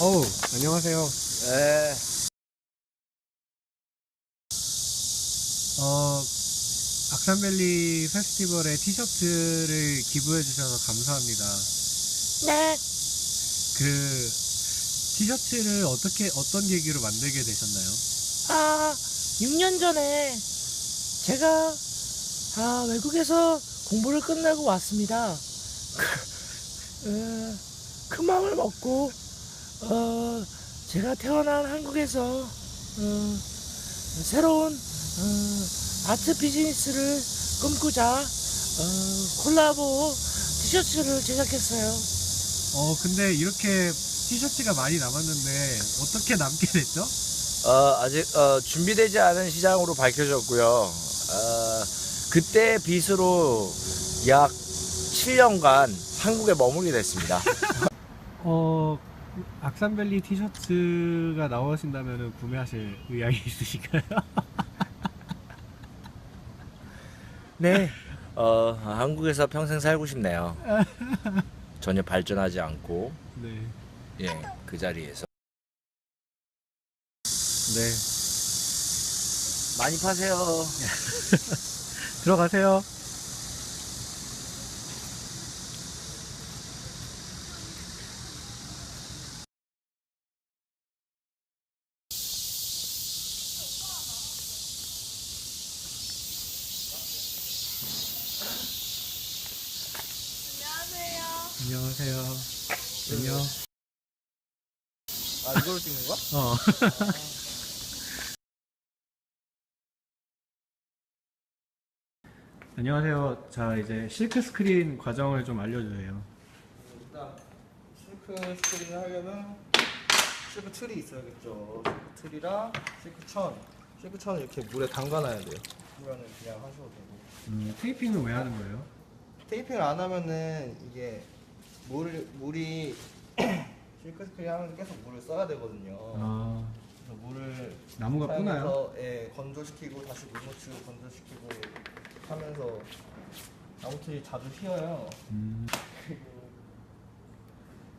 어우, 안녕하세요. 네. 어, 악산밸리 페스티벌에 티셔츠를 기부해 주셔서 감사합니다. 네, 그 티셔츠를 어떻게 어떤 계기로 만들게 되셨나요? 아, 6년 전에 제가 아, 외국에서 공부를 끝내고 왔습니다. 어, 큰 마음을 먹고 어, 제가 태어난 한국에서 어, 새로운 어, 아트 비즈니스를 꿈꾸자 어, 콜라보 티셔츠를 제작했어요. 어, 근데 이렇게 티셔츠가 많이 남았는데 어떻게 남게 됐죠? 어, 아직 어, 준비되지 않은 시장으로 밝혀졌고요. 어, 그때 빚으로 약 7년간 한국에 머물게 됐습니다. 어, 악산밸리 티셔츠가 나오신다면 구매하실 의향이 있으신가요? 네. 어, 한국에서 평생 살고 싶네요. 전혀 발전하지 않고, 네. 예, 그 자리에서. 네. 많이 파세요. 들어가세요. 안녕하세요. 안녕. 아, 이걸 찍는 거야? 어. 안녕하세요. 자, 이제 실크 스크린 과정을 좀 알려주세요. 일단 실크 스크린을 하려면 실크 틀이 있어야겠죠. 실크 틀이랑 실크 천. 실크 천을 이렇게 물에 담가놔야 돼요. 그러면 그냥 하셔도 되고. 음, 테이핑은 왜 하는 거예요? 테이핑을 안 하면은 이게 물 물이 실크 스크린 하면 계속 물을 써야 되거든요. 아, 그래서 물을 나무가 뿌나요? 사용해서, 예, 건조시키고 다시 물 묻히고 건조시키고 하면서 나무틀이 자주 휘어요. 음,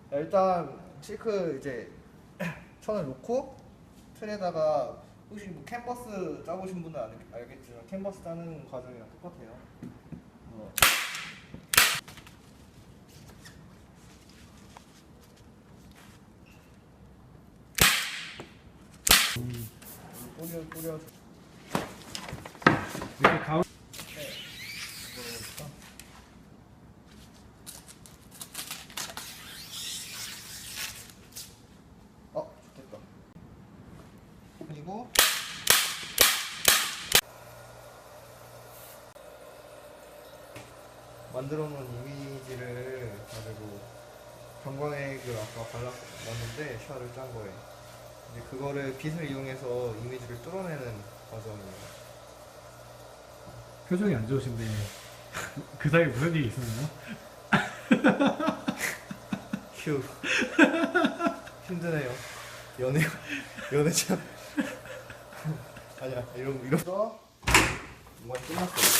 자, 일단 실크 이제 천을 놓고 틀에다가 혹시 뭐 캔버스 짜보신 분은 알, 알겠지만 캔버스 짜는 과정이랑 똑같아요. 어. 뿌려 뿌려 이렇게 가운 만들어 놓은 이미지를 가지고 경광액을 아까 발랐는데 샤를 짠 거에 이제 그거를 빛을 이용해서 이미지를 뚫어내는 과정이에요. 표정이 안 좋으신데 그 사이에 무슨 일이 있었나요? 휴. 힘드네요. 연애 연애 참. 아니야 이런 이런. 거 뭔가 끝났어